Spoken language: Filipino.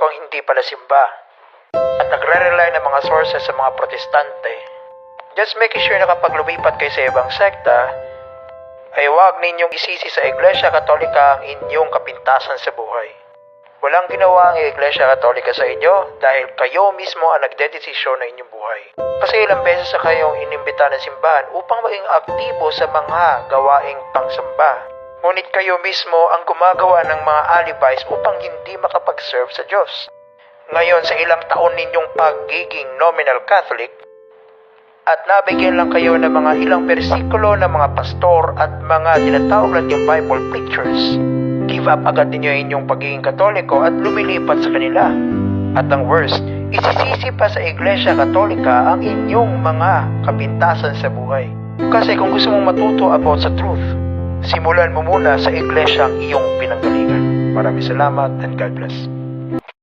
katolikong hindi pala simba at nagre-rely ng mga sources sa mga protestante. Just making sure na kapag lumipat kayo sa ibang sekta, ay huwag ninyong isisi sa Iglesia Katolika ang inyong kapintasan sa buhay. Walang ginawa ang Iglesia Katolika sa inyo dahil kayo mismo ang nagdedesisyon ng inyong buhay. Kasi ilang beses sa kayong inimbita ng simbahan upang maging aktibo sa mga gawaing pangsamba. Ngunit kayo mismo ang gumagawa ng mga alibis upang hindi makapag-serve sa Diyos. Ngayon sa ilang taon ninyong pagiging nominal Catholic, at nabigyan lang kayo ng mga ilang bersikulo ng mga pastor at mga tinatawag natin Bible preachers. Give up agad ninyo inyong pagiging katoliko at lumilipat sa kanila. At ang worst, isisisi pa sa Iglesia Katolika ang inyong mga kapintasan sa buhay. Kasi kung gusto mong matuto about sa truth, simulan mo muna sa iglesia ang iyong pinanggalingan. Maraming salamat and God bless.